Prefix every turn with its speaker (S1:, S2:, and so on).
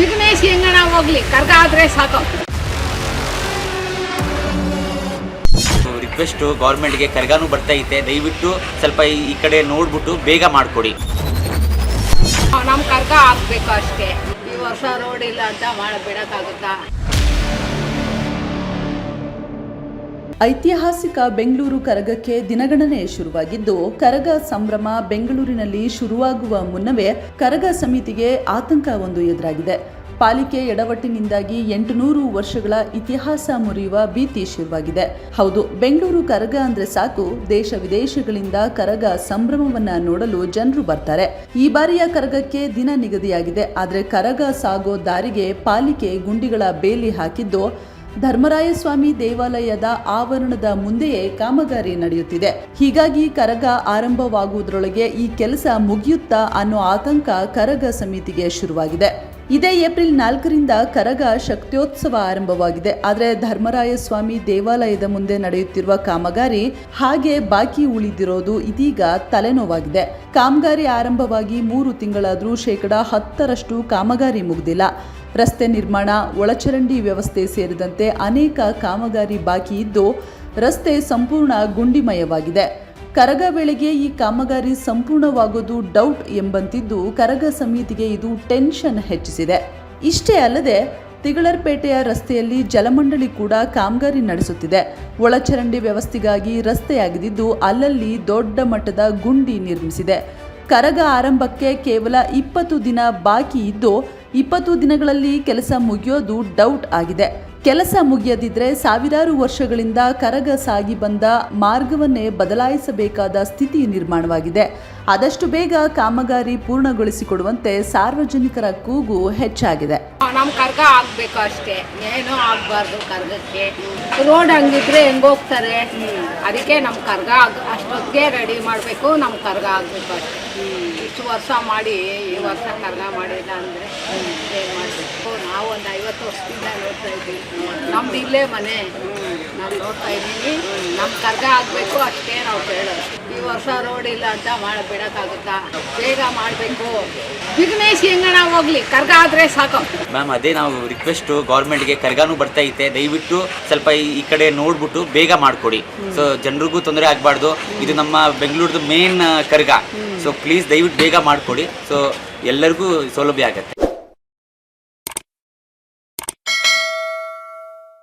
S1: ವಿಘ್ನೇಶ್ ಹೆಂಗಣ ಹೋಗ್ಲಿ ಕರ್ಗ ಆದ್ರೆ ಸಾಕು.
S2: ರಿಕ್ವೆಸ್ಟು ಗೌರ್ಮೆಂಟ್ಗೆ ಕರ್ಗಾನು ಬರ್ತಾ ಐತೆ. ದಯವಿಟ್ಟು ಸ್ವಲ್ಪ ಈ- ಕಡೆ ನೋಡ್ಬಿಟ್ಟು ಬೇಗ ಮಾಡಿಕೊಡಿ.
S1: ನಮ್ ಕರ್ಗ ಆಗ್ಬೇಕು ಅಷ್ಟೇ. ಈ ವರ್ಷ ರೋಡ್ ಇಲ್ಲ ಅಂತ ಮಾಡ
S3: ಐತಿಹಾಸಿಕ ಬೆಂಗಳೂರು ಕರಗಕ್ಕೆ ದಿನಗಣನೆ ಶುರುವಾಗಿದ್ದು, ಕರಗ ಸಂಭ್ರಮ ಬೆಂಗಳೂರಿನಲ್ಲಿ ಶುರುವಾಗುವ ಮುನ್ನವೇ ಕರಗ ಸಮಿತಿಗೆ ಆತಂಕ ಒಂದು ಎದುರಾಗಿದೆ. ಪಾಲಿಕೆ ಎಡವಟ್ಟಿನಿಂದಾಗಿ ಎಂಟುನೂರು ವರ್ಷಗಳ ಇತಿಹಾಸ ಮುರಿಯುವ ಭೀತಿ ಶುರುವಾಗಿದೆ. ಹೌದು, ಬೆಂಗಳೂರು ಕರಗ ಅಂದ್ರೆ ಸಾಕು. ದೇಶ ವಿದೇಶಗಳಿಂದ ಕರಗ ಸಂಭ್ರಮವನ್ನ ನೋಡಲು ಜನರು ಬರ್ತಾರೆ. ಈ ಬಾರಿಯ ಕರಗಕ್ಕೆ ದಿನ ನಿಗದಿಯಾಗಿದೆ. ಆದರೆ ಕರಗ ಸಾಗೋ ದಾರಿಗೆ ಪಾಲಿಕೆ ಗುಂಡಿಗಳ ಬೇಲಿ ಹಾಕಿದ್ದು ಧರ್ಮರಾಯಸ್ವಾಮಿ ದೇವಾಲಯದ ಆವರಣದ ಮುಂದೆಯೇ ಕಾಮಗಾರಿ ನಡೆಯುತ್ತಿದೆ. ಹೀಗಾಗಿ ಕರಗ ಆರಂಭವಾಗುವುದರೊಳಗೆ ಈ ಕೆಲಸ ಮುಗಿಯುತ್ತಾ ಅನ್ನೋ ಆತಂಕ ಕರಗ ಸಮಿತಿಗೆ ಶುರುವಾಗಿದೆ. ಇದೇ ಏಪ್ರಿಲ್ ನಾಲ್ಕರಿಂದ ಕರಗ ಶಕ್ತ್ಯೋತ್ಸವ ಆರಂಭವಾಗಿದೆ. ಆದರೆ ಧರ್ಮರಾಯ ಸ್ವಾಮಿ ದೇವಾಲಯದ ಮುಂದೆ ನಡೆಯುತ್ತಿರುವ ಕಾಮಗಾರಿ ಹಾಗೆ ಬಾಕಿ ಉಳಿದಿರೋದು ಇದೀಗ ತಲೆನೋವಾಗಿದೆ. ಕಾಮಗಾರಿ ಆರಂಭವಾಗಿ ಮೂರು ತಿಂಗಳಾದರೂ ಶೇಕಡ ಹತ್ತರಷ್ಟು ಕಾಮಗಾರಿ ಮುಗಿದಿಲ್ಲ. ರಸ್ತೆ ನಿರ್ಮಾಣ, ಒಳಚರಂಡಿ ವ್ಯವಸ್ಥೆ ಸೇರಿದಂತೆ ಅನೇಕ ಕಾಮಗಾರಿ ಬಾಕಿ ಇದ್ದು ರಸ್ತೆ ಸಂಪೂರ್ಣ ಗುಂಡಿಮಯವಾಗಿದೆ. ಕರಗ ವೇಳೆಗೆ ಈ ಕಾಮಗಾರಿ ಸಂಪೂರ್ಣವಾಗೋದು ಡೌಟ್ ಎಂಬಂತಿದ್ದು ಕರಗ ಸಮಿತಿಗೆ ಇದು ಟೆನ್ಷನ್ ಹೆಚ್ಚಿಸಿದೆ. ಇಷ್ಟೇ ಅಲ್ಲದೆ, ತಿಗಳರ್ಪೇಟೆಯ ರಸ್ತೆಯಲ್ಲಿ ಜಲಮಂಡಳಿ ಕೂಡ ಕಾಮಗಾರಿ ನಡೆಸುತ್ತಿದೆ. ಒಳಚರಂಡಿ ವ್ಯವಸ್ಥೆಗಾಗಿ ರಸ್ತೆಯಾಗಿದ್ದು ಅಲ್ಲಲ್ಲಿ ದೊಡ್ಡ ಮಟ್ಟದ ಗುಂಡಿ ನಿರ್ಮಿಸಿದೆ. ಕರಗ ಆರಂಭಕ್ಕೆ ಕೇವಲ ಇಪ್ಪತ್ತು ದಿನ ಬಾಕಿ ಇದ್ದು, ಇಪ್ಪತ್ತು ದಿನಗಳಲ್ಲಿ ಕೆಲಸ ಮುಗಿಯೋದು ಡೌಟ್ ಆಗಿದೆ. ಕೆಲಸ ಮುಗಿಯದಿದ್ರೆ ಸಾವಿರಾರು ವರ್ಷಗಳಿಂದ ಕರಗ ಸಾಗಿ ಬಂದ ಮಾರ್ಗವನ್ನೇ ಬದಲಾಯಿಸಬೇಕಾದ ಸ್ಥಿತಿ ನಿರ್ಮಾಣವಾಗಿದೆ. ಆದಷ್ಟು ಬೇಗ ಕಾಮಗಾರಿ ಪೂರ್ಣಗೊಳಿಸಿಕೊಡುವಂತೆ ಸಾರ್ವಜನಿಕರ ಕೂಗು ಹೆಚ್ಚಾಗಿದೆ.
S1: ನಮ್ಮ ಕರ್ಗ ಆಗ್ಬೇಕು ಅಷ್ಟೇ. ಏನೋ ಆಗ್ಬಾರ್ದು ಕರ್ಗಕ್ಕೆ. ರೋಡ್ ಹಂಗಿದ್ರೆ ಹೆಂಗೋಗ್ತಾರೆ ಅದಕ್ಕೆ ನಮ್ ಕರ್ಗ ಅಷ್ಟೊತ್ತಿಗೆ ರೆಡಿ ಮಾಡಬೇಕು ನಮ್ ಕರ್ಗ ಆಗ್ಬೇಕು ಅಷ್ಟೇ. ಇಷ್ಟು ವರ್ಷ ಮಾಡಿ ಈ ವರ್ಷ ಕರ್ಗ ಮಾಡಿಲ್ಲ ಅಂದರೆ ಮಾಡಬೇಕು? ಮಾಡ್ಬೇಕು ನಾವು ಒಂದು ಐವತ್ತು ವರ್ಷದಿಂದ ನೋಡ್ತಾ ಇದ್ದೀವಿ. ನಮ್ದು ಇಲ್ಲೇ ಮನೆ. ನಾವು ನೋಡ್ತಾ ಇದ್ದೀವಿ ನಮ್ಮ ಕರ್ಗ ಆಗಬೇಕು, ಅಷ್ಟೇ ನಾವು ಕೇಳೋದು. ಈ ವರ್ಷ ರೋಡ್ ಇಲ್ಲ ಅಂತ ಮಾಡಿ ಬಿಡೋಕ್ಕಾಗುತ್ತಾ? ಬೇಗ ಮಾಡಬೇಕು. ವಿಘ್ನೇಶ್ ಹೆಂಗಣ ಹೋಗ್ಲಿ, ಕರ್ಗ ಆದ್ರೆ ಸಾಕು.
S2: ಮ್ಯಾಮ್ ಅದೇ ನಾವು ರಿಕ್ವೆಸ್ಟು ಗೌರ್ಮೆಂಟ್ಗೆ ಕರ್ಗಾನು ಬರ್ತಾ ಐತೆ. ದಯವಿಟ್ಟು ಸ್ವಲ್ಪ ಈ ಕಡೆ ನೋಡ್ಬಿಟ್ಟು ಬೇಗ ಮಾಡಿಕೊಡಿ. ಸೊ ಜನರಿಗೂ ತೊಂದರೆ ಆಗಬಾರ್ದು. ಇದು ನಮ್ಮ ಬೆಂಗಳೂರದು ಮೇನ್ ಕರ್ಗ. ಸೊ ಪ್ಲೀಸ್ ದಯವಿಟ್ಟು ಬೇಗ ಮಾಡಿಕೊಡಿ. ಸೊ ಎಲ್ಲರಿಗೂ ಸೌಲಭ್ಯ ಆಗುತ್ತೆ.